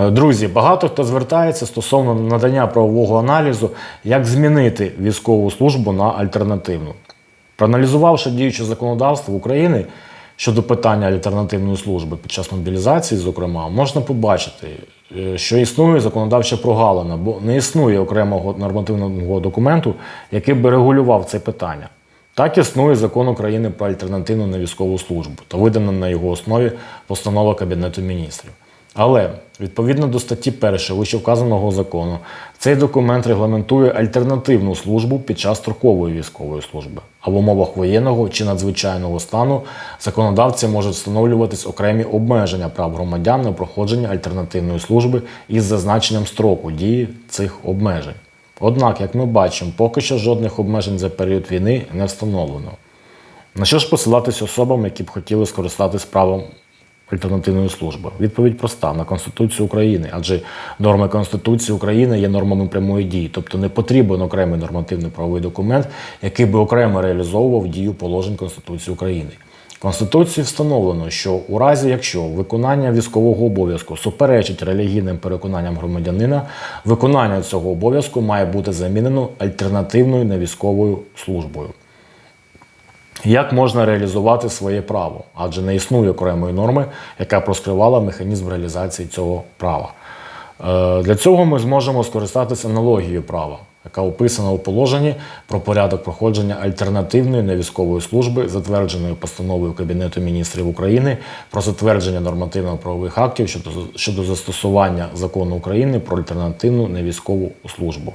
Е, Друзі, багато хто звертається стосовно надання правового аналізу, як змінити військову службу на альтернативну. Проаналізувавши діюче законодавство України щодо питання альтернативної служби під час мобілізації, зокрема, можна побачити, е, що існує законодавча прогалина, бо не існує окремого нормативного документу, який би регулював це питання. Так існує закон України про альтернативну невійськову службу та видана на його основі постанова Кабінету міністрів. Але відповідно до статті 1 вищевказаного закону, цей документ регламентує альтернативну службу під час строкової військової служби. А в умовах воєнного чи надзвичайного стану законодавці можуть встановлюватись окремі обмеження прав громадян на проходження альтернативної служби із зазначенням строку дії цих обмежень. Однак, як ми бачимо, поки що жодних обмежень за період війни не встановлено. На що ж посилатись особам, які б хотіли скористатись правом альтернативної служби? Відповідь проста на Конституцію України, адже норми Конституції України є нормами прямої дії, тобто не потрібен окремий нормативний правовий документ, який би окремо реалізовував дію положень Конституції України. Конституцією встановлено, що у разі, якщо виконання військового обов'язку суперечить релігійним переконанням громадянина, виконання цього обов'язку має бути замінено альтернативною невійськовою службою. Як можна реалізувати своє право? Адже не існує окремої норми, яка проскривала механізм реалізації цього права. Е, Для цього ми зможемо скористатися аналогією права, яка описана у положенні про порядок проходження альтернативної невійськової служби, затвердженої постановою Кабінету міністрів України про затвердження нормативно-правових актів щодо, щодо застосування закону України про альтернативну невійськову службу.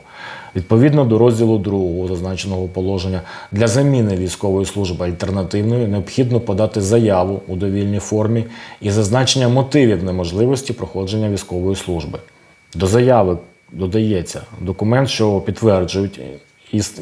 Відповідно до розділу 2 зазначеного положення для заміни військової служби альтернативною необхідно подати заяву у довільній формі і зазначення мотивів неможливості проходження військової служби. До заяви додається документ, що підтверджують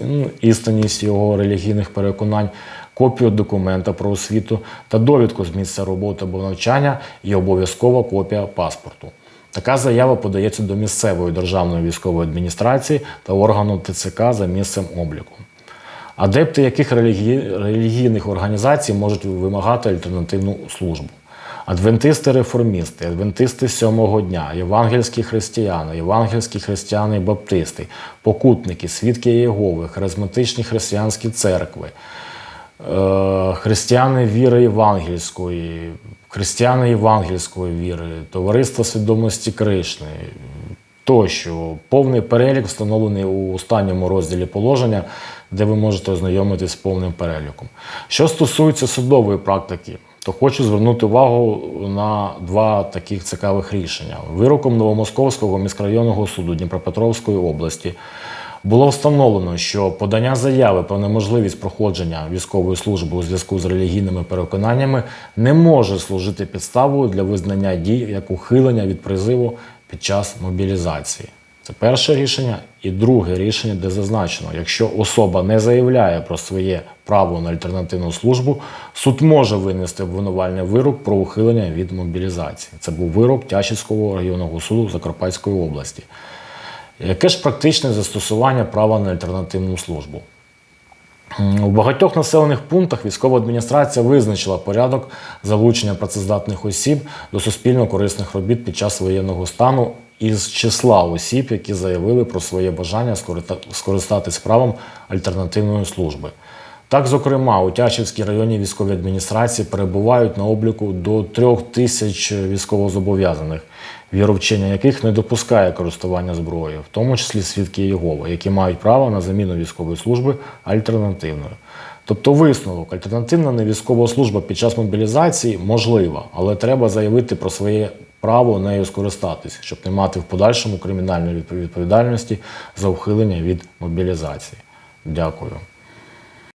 ну, істинність його релігійних переконань, копію документа про освіту та довідку з місця роботи або навчання і обов'язкова копія паспорту. Така заява подається до місцевої державної військової адміністрації та органу ТЦК за місцем обліку. Адепти яких релігі... релігійних організацій можуть вимагати альтернативну службу? Адвентисти-реформісти, адвентисти сьомого дня, євангельські християни, євангельські християни баптисти, покутники, свідки Єгови, харизматичні християнські церкви, е, християни віри євангельської, християни євангельської віри, товариство свідомості Кришни, тощо. Повний перелік встановлений у останньому розділі положення, де ви можете ознайомитись з повним переліком. Що стосується судової практики, то хочу звернути увагу на два таких цікавих рішення. Вироком Новомосковського міськрайонного суду Дніпропетровської області було встановлено, що подання заяви про неможливість проходження військової служби у зв'язку з релігійними переконаннями не може служити підставою для визнання дій як ухилення від призиву під час мобілізації. Це перше рішення. І друге рішення, де зазначено, якщо особа не заявляє про своє право на альтернативну службу, суд може винести обвинувальний вирок про ухилення від мобілізації. Це був вирок Тячівського районного суду Закарпатської області. Яке ж практичне застосування права на альтернативну службу? У багатьох населених пунктах військова адміністрація визначила порядок залучення працездатних осіб до суспільно корисних робіт під час воєнного стану із числа осіб, які заявили про своє бажання скористатись правом альтернативної служби. Так, зокрема, у Тячівській районній військовій адміністрації перебувають на обліку до трьох тисяч військовозобов'язаних, віровчення яких не допускає користування зброєю, в тому числі свідки Єгови, які мають право на заміну військової служби альтернативною. Тобто висновок, альтернативна невійськова служба під час мобілізації можлива, але треба заявити про своє право нею скористатись, щоб не мати в подальшому кримінальної відповідальності за ухилення від мобілізації. Дякую.